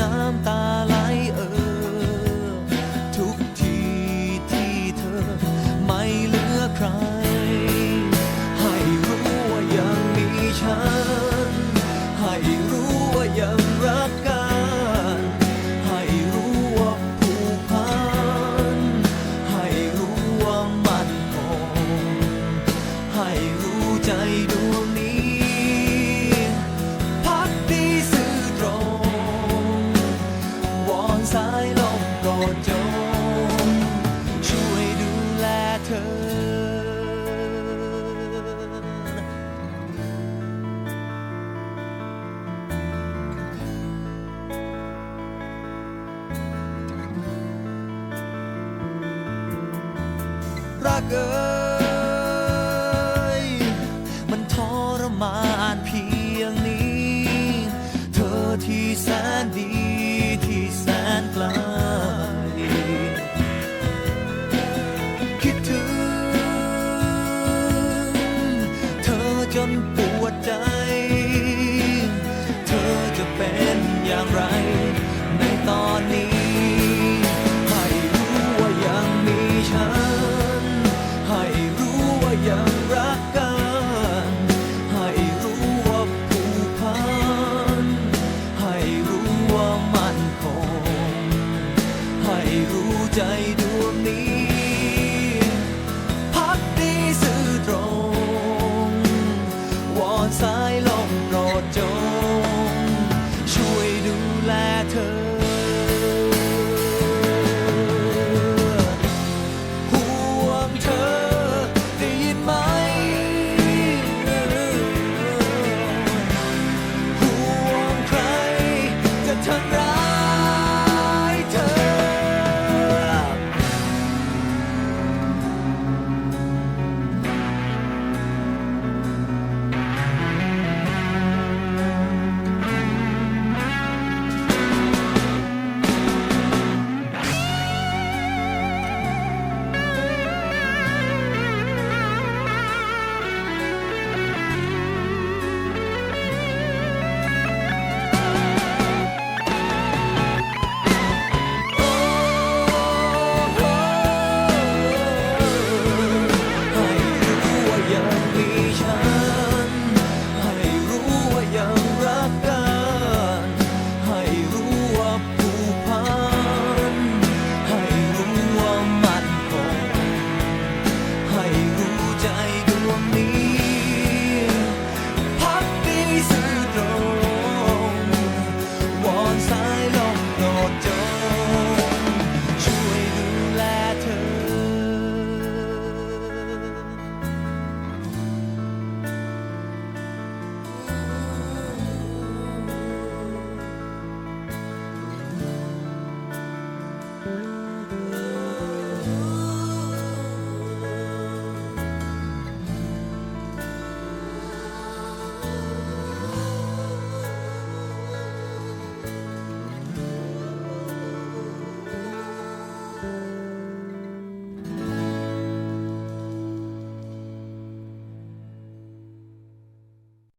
น้ำตาไหลเออ ทุกทีที่เธอไม่เหลือใคร ให้รู้ว่ายังมีฉัน ให้รู้ว่ายังรักกัน ให้รู้ว่าผูกพัน ให้รู้ว่ามันคงให้รู้ใจดวงนี้ struggle. สายลมโปรดจง Bye.